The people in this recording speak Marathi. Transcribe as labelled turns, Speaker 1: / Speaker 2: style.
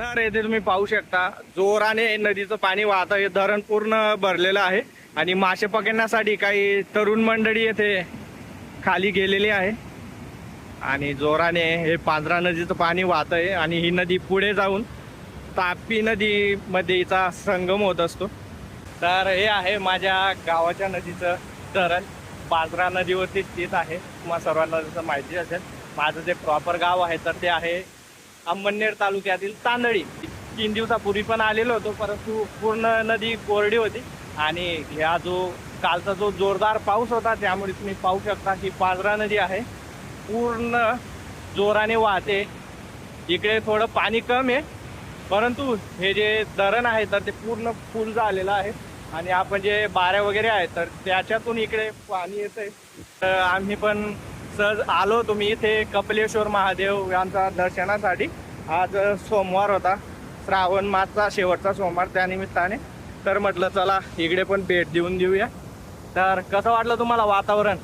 Speaker 1: तर येथे तुम्ही पाहू शकता जोराने नदीचं पाणी वाहत. आहे धरण पूर्ण भरलेलं आहे. आणि मासे पकडण्यासाठी काही तरुण मंडळी येथे खाली गेलेली आहे. आणि जोराने हे पांढरा नदीचं पाणी वाहत आहे आणि ही नदी पुढे जाऊन तापी नदीमध्ये हिचा संगम होत असतो. तर हे आहे माझ्या गावाच्या नदीचं धरण. पांढरा नदीवरती स्थित आहे. तुम्हाला सर्वांना जसं माहिती असेल माझं जे प्रॉपर गाव आहे तर ते आहे अंमळनेर तालुक्यातील तांदळी. तीन दिवसापूर्वी पण आलेलो होतो परंतु पूर्ण नदी कोरडी होती. आणि ह्या जो कालचा जो जोरदार पाऊस होता त्यामुळे तुम्ही पाहू शकता की पाजरा नदी आहे. पूर्ण जोराने वाहते. इकडे थोडं पाणी कमी आहे परंतु हे जे धरण आहे तर ते पूर्ण फुल झालेलं आहे. आणि आपण जे बाऱ्या वगैरे आहेत तर त्याच्यातून इकडे पाणी येतंय. तर आम्ही पण सहज आलो तुम्ही इथे कपिलेश्वर महादेव यांचा दर्शनासाठी. आज सोमवार होता. श्रावण मासचा शेवटचा सोमवार त्यानिमित्ताने तर म्हटलं चला इकडे पण भेट देऊन देऊया. तर कसं वाटलं तुम्हाला वातावरण?